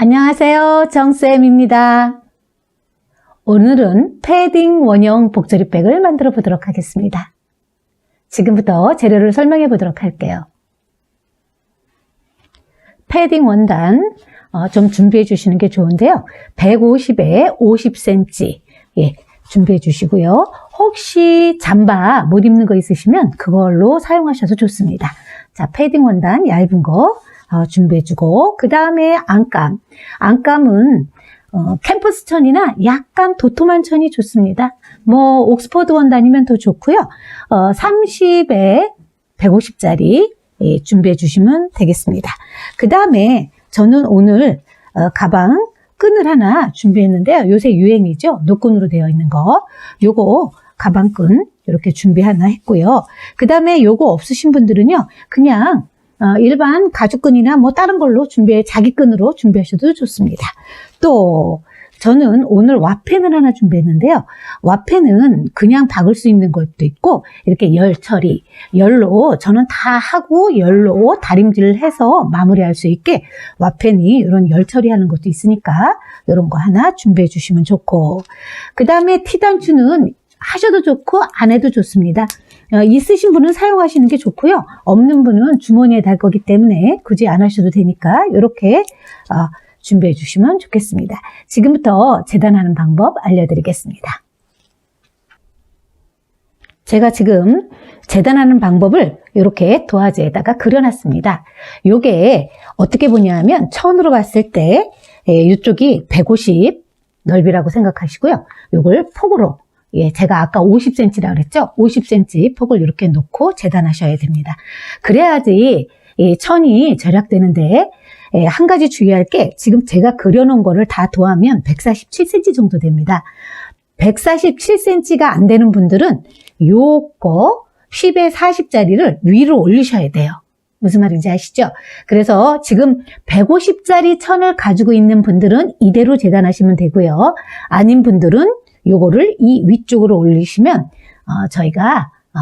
안녕하세요. 정쌤입니다. 오늘은 패딩 원형 복조리백을 만들어 보도록 하겠습니다. 지금부터 재료를 설명해 보도록 할게요. 패딩 원단 어, 좀 준비해 주시는 게 좋은데요. 150에 50cm 예, 준비해 주시고요. 혹시 잠바 못 입는 거 있으시면 그걸로 사용하셔도 좋습니다. 자, 패딩 원단 얇은 거 어, 준비해주고 그 다음에 안감. 안감은 어, 캠퍼스 천이나 약간 도톰한 천이 좋습니다. 뭐 옥스퍼드 원단이면 더 좋고요. 어, 30에 150짜리 예, 준비해 주시면 되겠습니다. 그 다음에 저는 오늘 어, 가방 끈을 하나 준비했는데요. 요새 유행이죠. 노끈으로 되어 있는 거. 요거 가방끈 이렇게 준비 하나 했고요. 그 다음에 요거 없으신 분들은요. 그냥 어, 일반 가죽끈이나 뭐 다른 걸로 준비해 자기 끈으로 준비하셔도 좋습니다. 또 저는 오늘 와펜을 하나 준비했는데요. 와펜은 그냥 박을 수 있는 것도 있고 이렇게 열 처리, 열로 저는 다 하고 열로 다림질을 해서 마무리할 수 있게 와펜이 이런 열 처리하는 것도 있으니까 이런 거 하나 준비해 주시면 좋고 그 다음에 티단추는 하셔도 좋고 안 해도 좋습니다. 어, 있으신 분은 사용하시는 게 좋고요. 없는 분은 주머니에 달 거기 때문에 굳이 안 하셔도 되니까 이렇게 어, 준비해 주시면 좋겠습니다. 지금부터 재단하는 방법 알려드리겠습니다. 제가 지금 재단하는 방법을 이렇게 도화지에다가 그려놨습니다. 요게 어떻게 보냐면 천으로 봤을 때 예, 이쪽이 150 넓이라고 생각하시고요. 요걸 폭으로 예, 제가 아까 50cm라고 그랬죠? 50cm 폭을 이렇게 놓고 재단하셔야 됩니다. 그래야지 이 천이 절약되는데 예, 한 가지 주의할 게 지금 제가 그려놓은 거를 다 더하면 147cm 정도 됩니다. 147cm가 안 되는 분들은 요거 10에 40짜리를 위로 올리셔야 돼요. 무슨 말인지 아시죠? 그래서 지금 150짜리 천을 가지고 있는 분들은 이대로 재단하시면 되고요. 아닌 분들은 요거를 이 위쪽으로 올리시면 어, 저희가 어,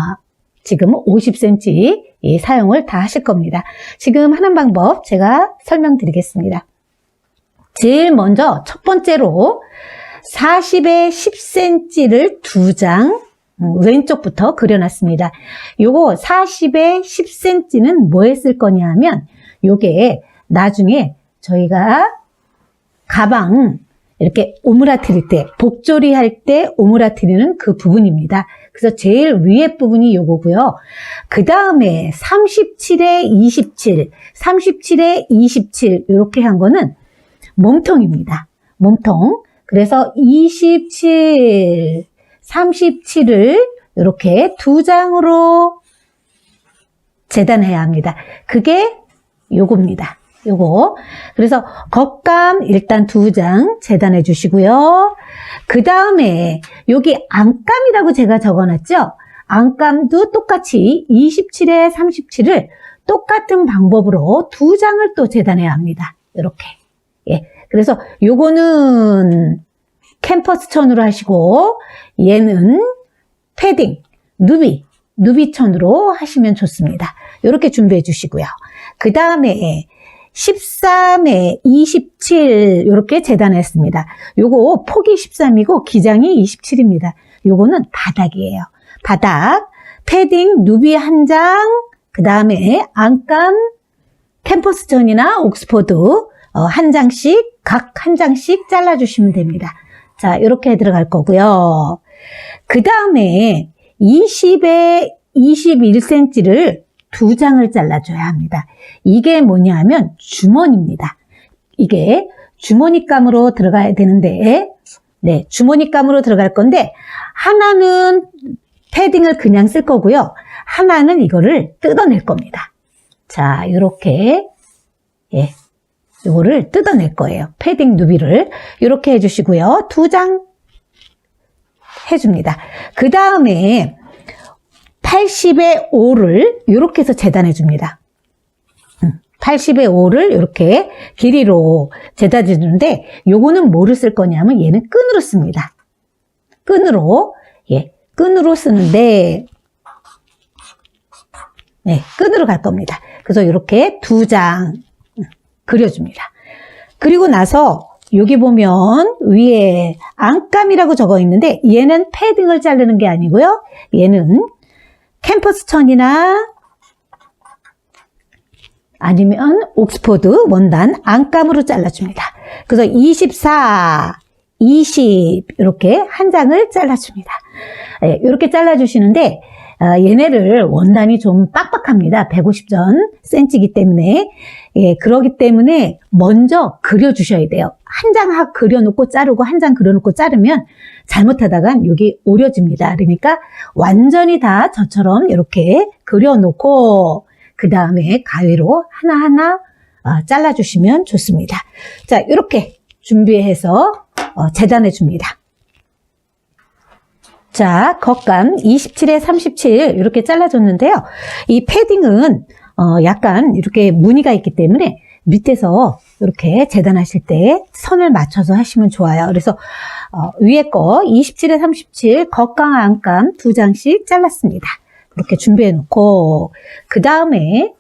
지금 50cm 예, 사용을 다 하실 겁니다. 지금 하는 방법 제가 설명드리겠습니다. 제일 먼저 첫 번째로 40에 10cm를 두 장 왼쪽부터 그려놨습니다. 요거 40에 10cm는 뭐에 쓸 거냐 하면 요게 나중에 저희가 가방 이렇게 오므라뜨릴 때, 복조리 할 때 오므라뜨리는 그 부분입니다. 그래서 제일 위에 부분이 요거고요. 그 다음에 37에 27, 37에 27 이렇게 한 거는 몸통입니다. 몸통. 그래서 27, 37을 이렇게 두 장으로 재단해야 합니다. 그게 요겁니다. 요거. 그래서 겉감 일단 두 장 재단해 주시고요. 그 다음에 여기 안감이라고 제가 적어놨죠? 안감도 똑같이 27에 37을 똑같은 방법으로 두 장을 또 재단해야 합니다. 이렇게. 예. 그래서 요거는 캠퍼스 천으로 하시고 얘는 패딩, 누비, 누비천으로 하시면 좋습니다. 이렇게 준비해 주시고요. 그 다음에 13에 27 이렇게 재단했습니다. 요거 폭이 13이고 기장이 27입니다. 요거는 바닥이에요. 바닥, 패딩, 누비 한 장, 그 다음에 안감, 캠퍼스전이나 옥스퍼드 어, 한 장씩 각 한 장씩 잘라주시면 됩니다. 자 이렇게 들어갈 거고요. 그 다음에 20에 21cm를 두 장을 잘라줘야 합니다. 이게 뭐냐 하면 주머니입니다. 이게 주머니감으로 들어가야 되는데, 네, 주머니감으로 들어갈 건데, 하나는 패딩을 그냥 쓸 거고요. 하나는 이거를 뜯어낼 겁니다. 자, 이렇게, 예, 이거를 뜯어낼 거예요. 패딩 누비를. 이렇게 해주시고요. 두 장 해줍니다. 그 다음에 80의 5를 이렇게 해서 재단해 줍니다. 80의 5를 이렇게 길이로 재단해 주는데 요거는 뭐를 쓸 거냐면 얘는 끈으로 씁니다. 끈으로 예, 끈으로 쓰는데 네, 끈으로 갈 겁니다. 그래서 이렇게 두 장 그려줍니다. 그리고 나서 여기 보면 위에 안감이라고 적어 있는데 얘는 패딩을 자르는 게 아니고요. 얘는 캠퍼스 천이나 아니면 옥스포드 원단 안감으로 잘라줍니다. 그래서 24, 20 이렇게 한 장을 잘라줍니다. 예, 이렇게 잘라주시는데 아, 얘네를 원단이 좀 빡빡합니다. 150전 센치기 때문에 예, 그러기 때문에 먼저 그려주셔야 돼요. 한 장 그려놓고 자르고 한 장 그려놓고 자르면 잘못하다간 여기 오려집니다. 그러니까 완전히 다 저처럼 이렇게 그려놓고 그 다음에 가위로 하나하나 어, 잘라주시면 좋습니다. 자, 이렇게 준비해서 어, 재단해 줍니다. 자, 겉감 27에 37 이렇게 잘라줬는데요. 이 패딩은 어, 약간 이렇게 무늬가 있기 때문에 밑에서 이렇게 재단하실 때 선을 맞춰서 하시면 좋아요. 그래서 어, 위에 거 27에 37 겉감 안감 두 장씩 잘랐습니다. 이렇게 준비해 놓고 그 다음에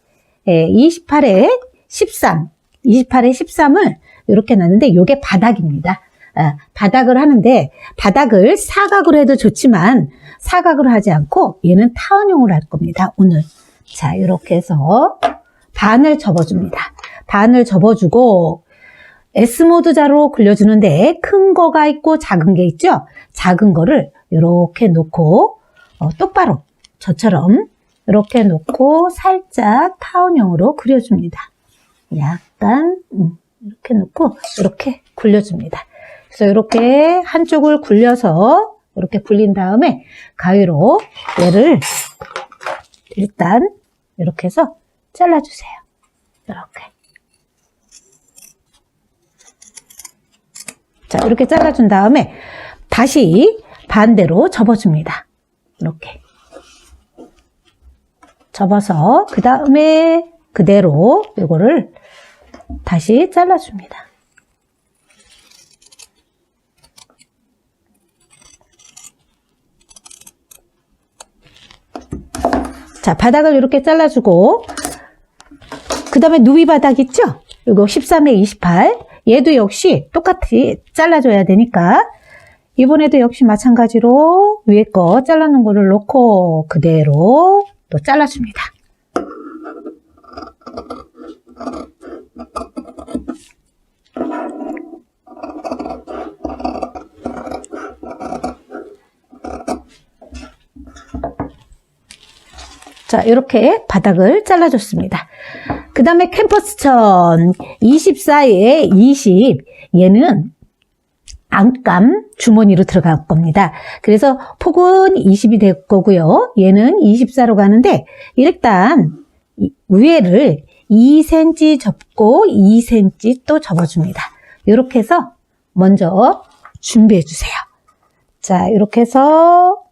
28에 13 28에 13을 이렇게 놨는데 이게 바닥입니다. 아, 바닥을 하는데 바닥을 사각으로 해도 좋지만 사각으로 하지 않고 얘는 타원형으로 할 겁니다. 오늘 자 이렇게 해서 반을 접어줍니다. 반을 접어주고 S모드 자로 굴려주는데 큰 거가 있고 작은 게 있죠. 작은 거를 이렇게 놓고 어, 똑바로 저처럼 이렇게 놓고 살짝 타원형으로 그려줍니다. 약간 음, 이렇게 놓고 이렇게 굴려줍니다. 그래서 이렇게 한쪽을 굴려서 이렇게 굴린 다음에 가위로 얘를 일단 이렇게 해서 잘라주세요. 이렇게. 자, 이렇게 잘라준 다음에 다시 반대로 접어줍니다. 이렇게. 접어서 그 다음에 그대로 이거를 다시 잘라줍니다. 자, 바닥을 이렇게 잘라주고 그 다음에 누비 바닥 있죠? 이거 13에 28 얘도 역시 똑같이 잘라줘야 되니까 이번에도 역시 마찬가지로 위에 거 잘라놓은 거를 놓고 그대로 또 잘라줍니다. 자, 이렇게 바닥을 잘라줬습니다. 그 다음에 캠퍼스천 24에 20 얘는 안감 주머니로 들어갈 겁니다. 그래서 폭은 20이 될 거고요. 얘는 24로 가는데 일단 위에를 2cm 접고 2cm 또 접어줍니다. 이렇게 해서 먼저 준비해 주세요. 자, 이렇게 해서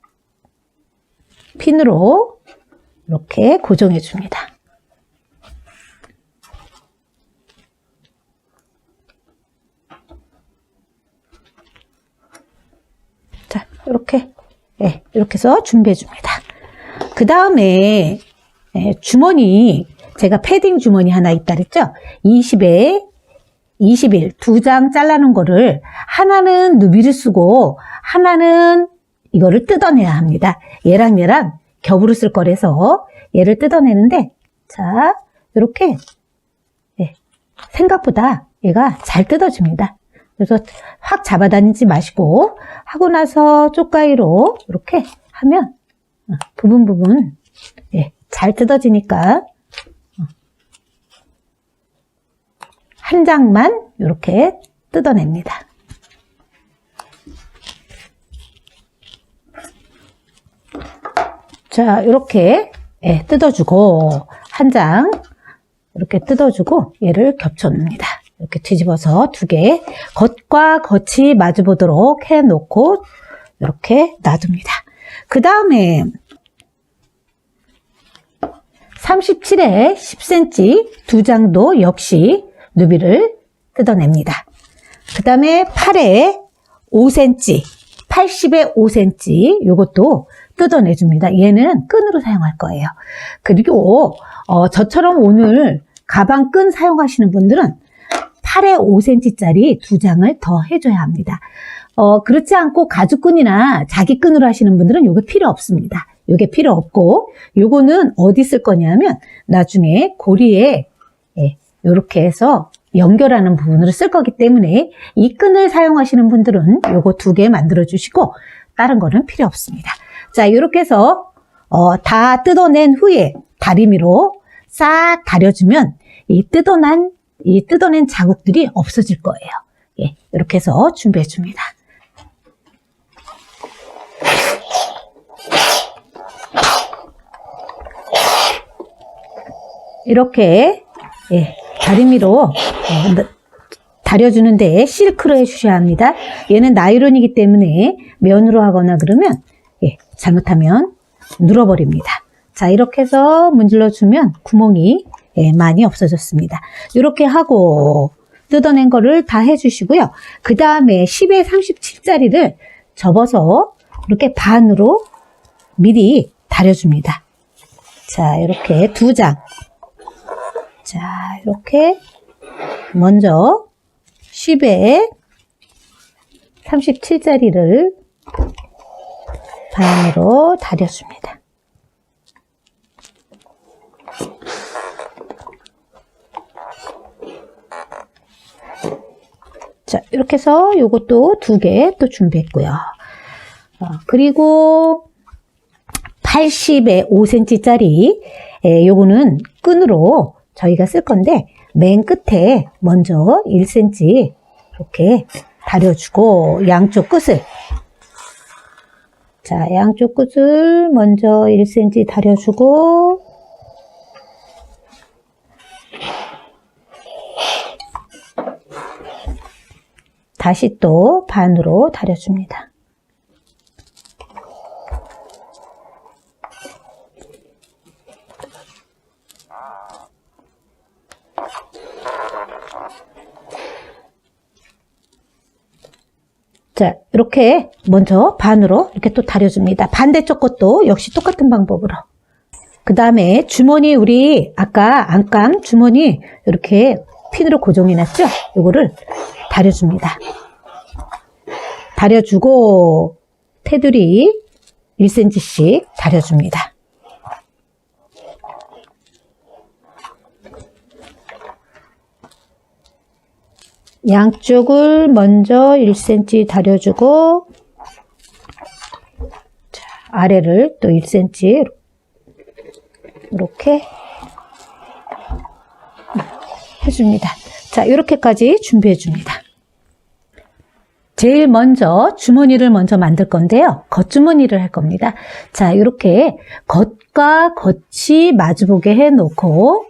핀으로 이렇게 고정해 줍니다. 자, 이렇게, 예, 이렇게 해서 준비해 줍니다. 그 다음에, 예, 주머니, 제가 패딩 주머니 하나 있다 그랬죠? 20에 21, 두장 잘라놓은 거를 하나는 누비를 쓰고 하나는 이거를 뜯어내야 합니다. 얘랑 얘랑 겹으로 쓸 거라서 얘를 뜯어내는데 자 이렇게 예, 생각보다 얘가 잘 뜯어집니다. 그래서 확 잡아다니지 마시고 하고 나서 쪽가위로 이렇게 하면 어, 부분 부분 예, 잘 뜯어지니까 어, 한 장만 이렇게 뜯어냅니다. 자, 이렇게 예, 뜯어주고 한 장 이렇게 뜯어주고 얘를 겹쳐놓습니다. 이렇게 뒤집어서 두 개 겉과 겉이 마주 보도록 해 놓고 이렇게 놔둡니다. 그 다음에 37에 10cm 두 장도 역시 누비를 뜯어냅니다. 그 다음에 8에 5cm, 80에 5cm 이것도 뜯어내줍니다. 얘는 끈으로 사용할 거예요. 그리고 어, 저처럼 오늘 가방 끈 사용하시는 분들은 8에 5cm짜리 두 장을 더 해줘야 합니다. 어, 그렇지 않고 가죽끈이나 자기 끈으로 하시는 분들은 요게 필요 없습니다. 요게 필요 없고, 요거는 어디 쓸 거냐면, 나중에 고리에, 예, 요렇게 해서 연결하는 부분으로 쓸 거기 때문에, 이 끈을 사용하시는 분들은 요거 두 개 만들어 주시고, 다른 거는 필요 없습니다. 자, 요렇게 해서, 어, 다 뜯어낸 후에 다리미로 싹 다려주면, 이 뜯어난, 이 뜯어낸 자국들이 없어질 거예요. 예, 이렇게 해서 준비해 줍니다. 이렇게 예, 다리미로 어, 다려주는데 실크로 해주셔야 합니다. 얘는 나이론이기 때문에 면으로 하거나 그러면 예, 잘못하면 눌어버립니다. 자 이렇게 해서 문질러 주면 구멍이 예, 많이 없어졌습니다. 이렇게 하고 뜯어낸 거를 다 해주시고요. 그 다음에 10에 37짜리를 접어서 이렇게 반으로 미리 다려줍니다. 자 이렇게 두 장. 자, 이렇게 먼저 10에 37짜리를 반으로 다려줍니다. 자, 이렇게 해서 요것도 두 개 또 준비했고요. 어, 그리고 80에 5cm짜리, 에, 요거는 끈으로 저희가 쓸 건데 맨 끝에 먼저 1cm 이렇게 다려주고 양쪽 끝을 자 양쪽 끝을 먼저 1cm 다려주고 다시 또 반으로 다려줍니다. 자, 이렇게 먼저 반으로 이렇게 또 다려줍니다. 반대쪽 것도 역시 똑같은 방법으로. 그 다음에 주머니, 우리 아까 안감 주머니 이렇게 핀으로 고정해놨죠? 이거를 다려줍니다. 다려주고 테두리 1cm씩 다려줍니다. 양쪽을 먼저 1cm 다려주고 자, 아래를 또 1cm 이렇게 해줍니다. 자, 이렇게까지 준비해 줍니다. 제일 먼저 주머니를 먼저 만들 건데요. 겉주머니를 할 겁니다. 자, 이렇게 겉과 겉이 마주보게 해 놓고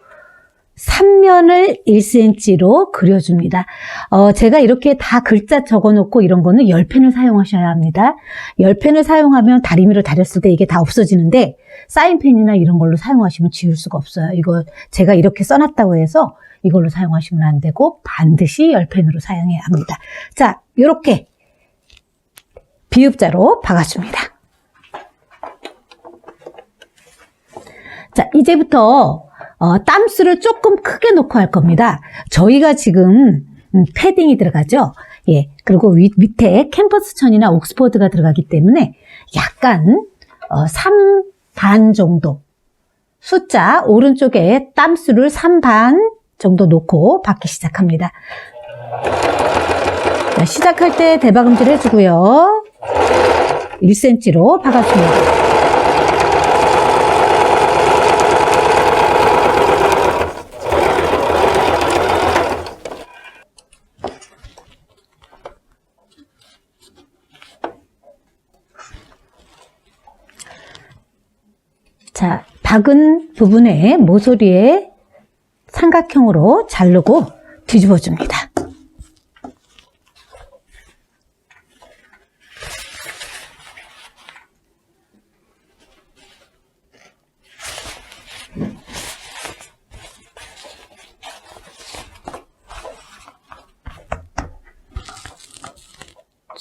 3면을 1cm로 그려줍니다. 어, 제가 이렇게 다 글자 적어 놓고 이런 거는 열펜을 사용하셔야 합니다. 열펜을 사용하면 다리미로 다렸을 때 이게 다 없어지는데 사인펜이나 이런 걸로 사용하시면 지울 수가 없어요. 이거 제가 이렇게 써놨다고 해서 이걸로 사용하시면 안 되고 반드시 열펜으로 사용해야 합니다. 자, 이렇게 비읍자로 박아줍니다. 자, 이제부터 어, 땀수를 조금 크게 놓고 할 겁니다. 저희가 지금 음, 패딩이 들어가죠. 예. 그리고 위, 밑에 캠퍼스 천이나 옥스퍼드가 들어가기 때문에 약간 어, 3반 정도 숫자 오른쪽에 땀수를 3반 정도 놓고 받기 시작합니다. 자, 시작할 때 대박음질 해주고요. 1cm로 박아줍니다. 자, 박은 부분에 모서리에 삼각형으로 자르고 뒤집어 줍니다.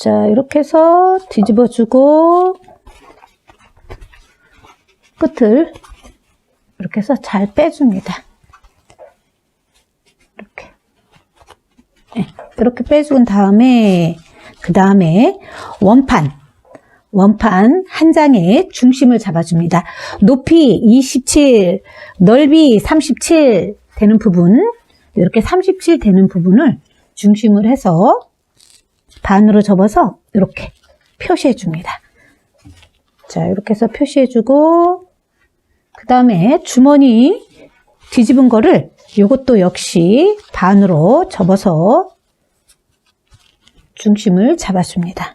자, 이렇게 해서 뒤집어 주고 끝을 이렇게 해서 잘 빼줍니다. 이렇게. 예, 이렇게 빼준 다음에 그 다음에 원판 원판 한 장에 중심을 잡아줍니다. 높이 27, 넓이 37 되는 부분 이렇게 37 되는 부분을 중심을 해서 반으로 접어서 이렇게 표시해 줍니다. 자 이렇게 해서 표시해 주고 그 다음에 주머니 뒤집은 거를 이것도 역시 반으로 접어서 중심을 잡아줍니다.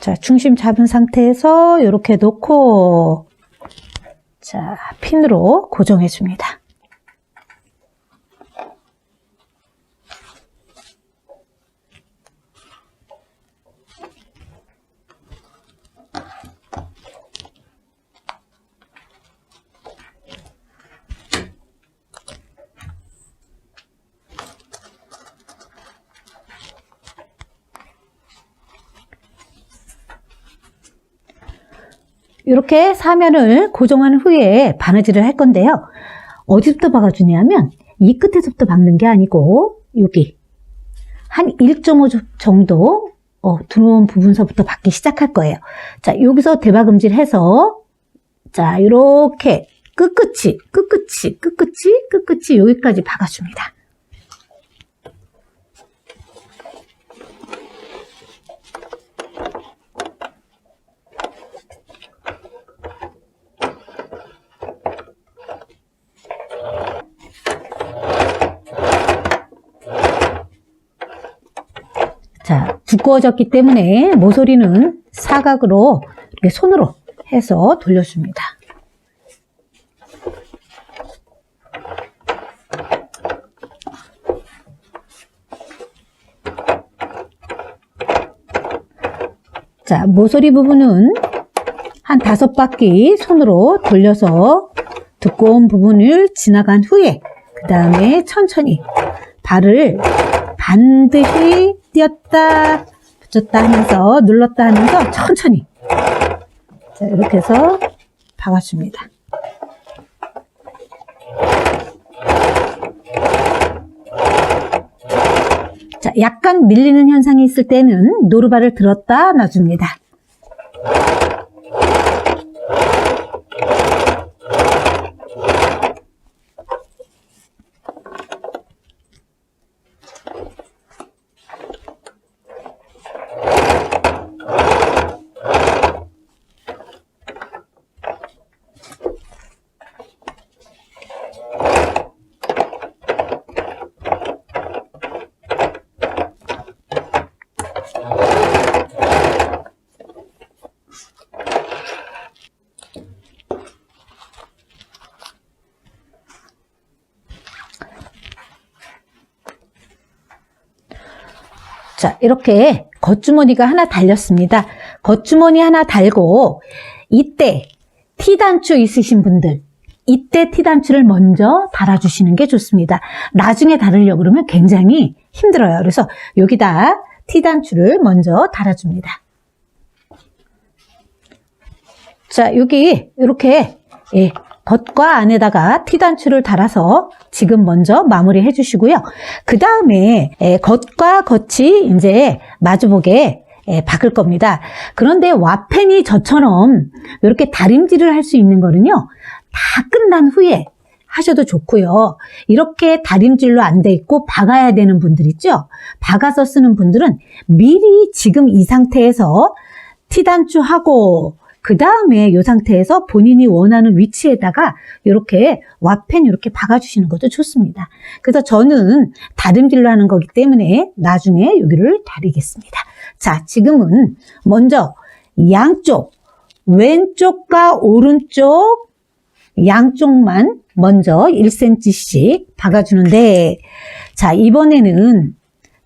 자, 중심 잡은 상태에서 이렇게 놓고 자, 핀으로 고정해 줍니다. 이렇게 사면을 고정한 후에 바느질을 할 건데요. 어디부터 박아주냐면 이 끝에서부터 박는 게 아니고 여기 한 1.5 정도 어, 들어온 부분서부터 박기 시작할 거예요. 자, 여기서 대박음질 해서 자, 이렇게 끝끝이, 끝끝이, 끝끝이, 끝끝이 여기까지 박아줍니다. 자, 두꺼워졌기 때문에 모서리는 사각으로 이렇게 손으로 해서 돌려줍니다. 자, 모서리 부분은 한 다섯 바퀴 손으로 돌려서 두꺼운 부분을 지나간 후에 그 다음에 천천히 발을 반드시 띄었다 붙였다 하면서 눌렀다 하면서 천천히 자, 이렇게 해서 박아줍니다. 자, 약간 밀리는 현상이 있을 때는 노루발을 들었다 놔줍니다. 자, 이렇게 겉주머니가 하나 달렸습니다. 겉주머니 하나 달고 이때 티단추 있으신 분들 이때 티단추를 먼저 달아주시는 게 좋습니다. 나중에 달으려고 그러면 굉장히 힘들어요. 그래서 여기다 티단추를 먼저 달아줍니다. 자, 여기 이렇게 예, 겉과 안에다가 티단추를 달아서 지금 먼저 마무리 해 주시고요. 그 다음에 예, 겉과 겉이 이제 마주보게 예, 박을 겁니다. 그런데 와펜이 저처럼 이렇게 다림질을 할 수 있는 거는요. 다 끝난 후에 하셔도 좋고요. 이렇게 다림질로 안 돼 있고 박아야 되는 분들 있죠? 박아서 쓰는 분들은 미리 지금 이 상태에서 티단추 하고 그 다음에 이 상태에서 본인이 원하는 위치에다가 이렇게 와펜 이렇게 박아주시는 것도 좋습니다. 그래서 저는 다림질로 하는 거기 때문에 나중에 여기를 다리겠습니다. 자, 지금은 먼저 양쪽, 왼쪽과 오른쪽 양쪽만 먼저 1cm씩 박아주는데, 자, 이번에는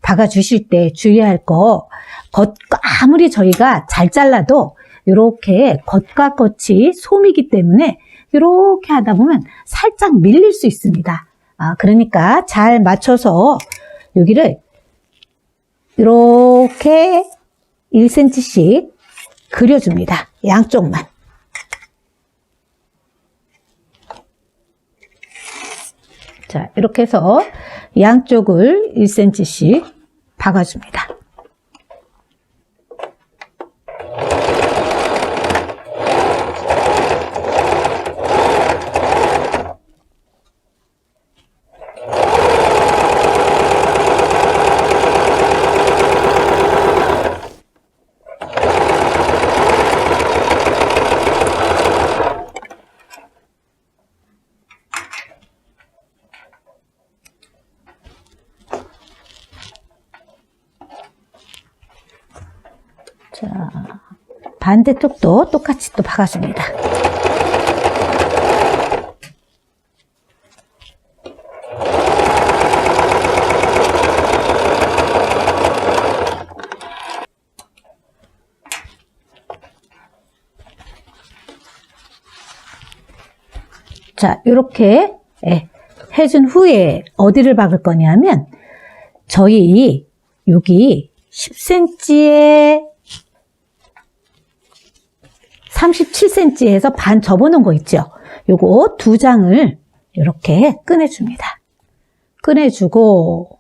박아주실 때 주의할 거, 겉, 아무리 저희가 잘 잘라도 이렇게 겉과 겉이 솜이기 때문에 이렇게 하다 보면 살짝 밀릴 수 있습니다. 아, 그러니까 잘 맞춰서 여기를 이렇게 1cm씩 그려줍니다. 양쪽만. 자, 이렇게 해서 양쪽을 1cm씩 박아줍니다. 자, 반대쪽도 똑같이 또 박아줍니다. 자, 이렇게 예, 해준 후에 어디를 박을 거냐면 저희 여기 10cm에 37cm에서 반 접어놓은 거 있죠? 요거 두 장을 이렇게 꺼내줍니다. 꺼내주고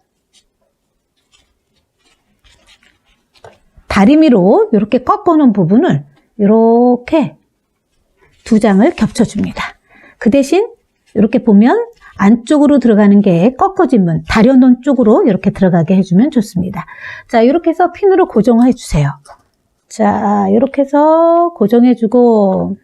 다리미로 이렇게 꺾어놓은 부분을 이렇게 두 장을 겹쳐줍니다. 그 대신 이렇게 보면 안쪽으로 들어가는 게 꺾어진 문, 다려놓은 쪽으로 이렇게 들어가게 해주면 좋습니다. 자, 이렇게 해서 핀으로 고정해 주세요. 자, 이렇게 해서 고정해주고,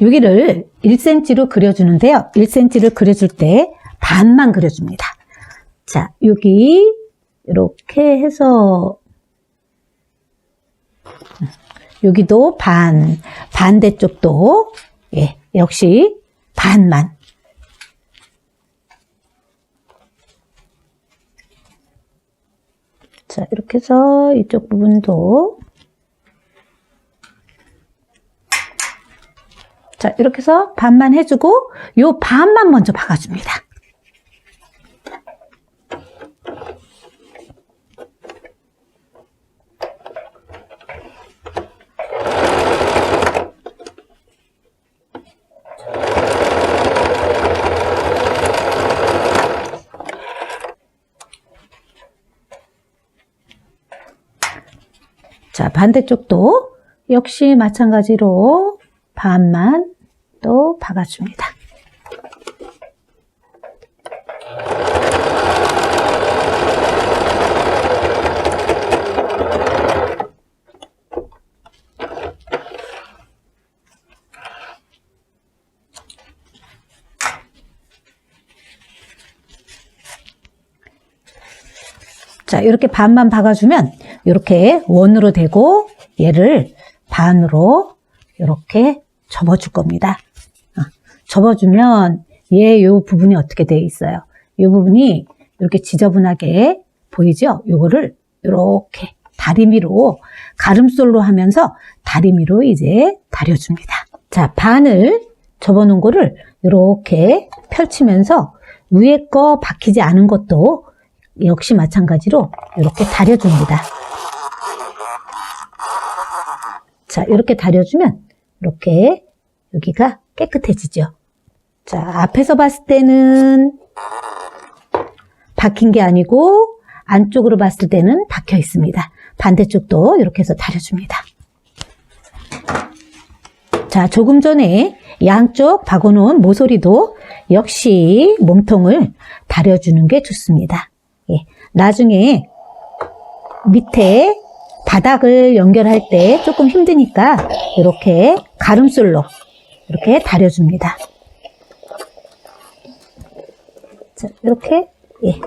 여기를 1cm로 그려주는데요. 1cm를 그려줄 때 반만 그려줍니다. 자, 여기 이렇게 해서 여기도 반, 반대쪽도 예, 역시 반만. 자, 이렇게 해서 이쪽 부분도 자, 이렇게 해서 반만 해주고 요 반만 먼저 박아줍니다. 자, 반대쪽도 역시 마찬가지로 반만 또 박아줍니다. 자, 이렇게 반만 박아주면 이렇게 원으로 되고 얘를 반으로 이렇게 접어줄 겁니다. 어, 접어주면 얘 요 부분이 어떻게 되어 있어요? 이 부분이 이렇게 지저분하게 보이죠? 요거를 이렇게 다리미로 가름솔로 하면서 다리미로 이제 다려줍니다. 자, 반을 접어놓은 거를 이렇게 펼치면서 위에 거 박히지 않은 것도 역시 마찬가지로 이렇게 다려줍니다. 자, 이렇게 다려주면 이렇게 여기가 깨끗해지죠. 자, 앞에서 봤을 때는 박힌 게 아니고 안쪽으로 봤을 때는 박혀 있습니다. 반대쪽도 이렇게 해서 다려줍니다. 자, 조금 전에 양쪽 박아놓은 모서리도 역시 몸통을 다려주는 게 좋습니다. 예, 나중에 밑에 바닥을 연결할 때 조금 힘드니까 이렇게 가름솔로 이렇게 다려줍니다. 자, 이렇게 예,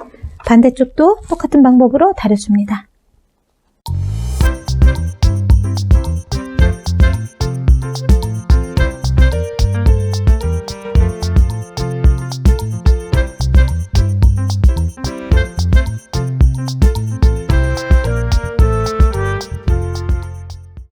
반대쪽도 똑같은 방법으로 다려줍니다.